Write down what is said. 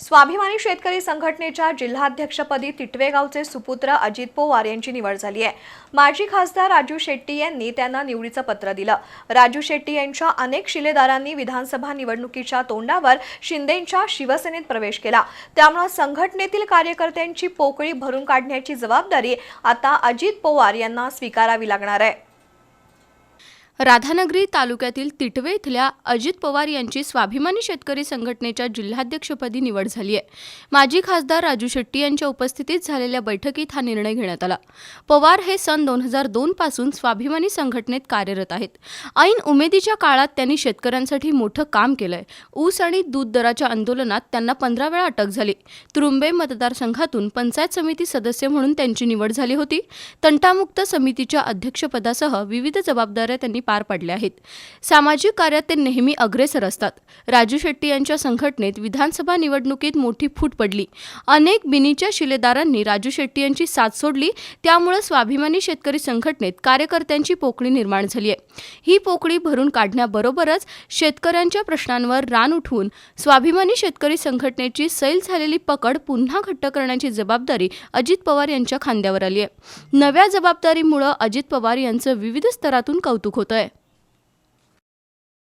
स्वाभिमानी शेतकरी संघटनेच्या जिल्हाध्यक्षपदी तिटवेगावचे सुपुत्र अजित पोवार यांची निवड झाली आहे. माजी खासदार राजू शेट्टी यांनी त्यांना निवडीचं पत्र दिलं. राजू शेट्टी यांच्या अनेक शिलेदारांनी विधानसभा निवडणुकीच्या तोंडावर शिंदेंच्या शिवसेनेत प्रवेश केला. त्यामुळे संघटनेतील कार्यकर्त्यांची पोकळी भरून काढण्याची जबाबदारी आता अजित पवार यांना स्वीकारावी लागणार आहे. राधानगरी तालुक्यातील तिटवे इथल्या अजित पवार यांची स्वाभिमानी शेतकरी संघटनेच्या जिल्हाध्यक्षपदी निवड झाली आहे. माजी खासदार राजू शेट्टी यांच्या उपस्थितीत झालेल्या बैठकीत हा निर्णय घेण्यात आला. पवार हे सन दोन हजार दोन पासून स्वाभिमानी संघटनेत कार्यरत आहेत. ऐन उमेदीच्या काळात त्यांनी शेतकऱ्यांसाठी मोठं काम केलंय. ऊस आणि दूध दराच्या आंदोलनात त्यांना पंधरा वेळा अटक झाली. तुरुंबे मतदारसंघातून पंचायत समिती सदस्य म्हणून त्यांची निवड झाली होती. तंटामुक्त समितीच्या अध्यक्षपदासह विविध जबाबदाऱ्या त्यांनी पार पडल्या आहेत. सामाजिक कार्यात ते नेहमी अग्रेसर असतात. राजू शेट्टी यांच्या संघटनेत विधानसभा निवडणुकीत मोठी फूट पडली. अनेक बिनीच्या शिलेदारांनी राजू शेट्टी यांची साथ सोडली. त्यामुळे स्वाभिमानी शेतकरी संघटनेत कार्यकर्त्यांची पोकळी निर्माण झाली आहे. ही पोकळी भरून काढण्याबरोबरच शेतकऱ्यांच्या प्रश्नांवर रान उठवून स्वाभिमानी शेतकरी संघटनेची सैल झालेली पकड पुन्हा घट्ट करण्याची जबाबदारी अजित पवार यांच्या खांद्यावर आली आहे. नव्या जबाबदारीमुळं अजित पवार यांचं विविध स्तरातून कौतुक होत आहे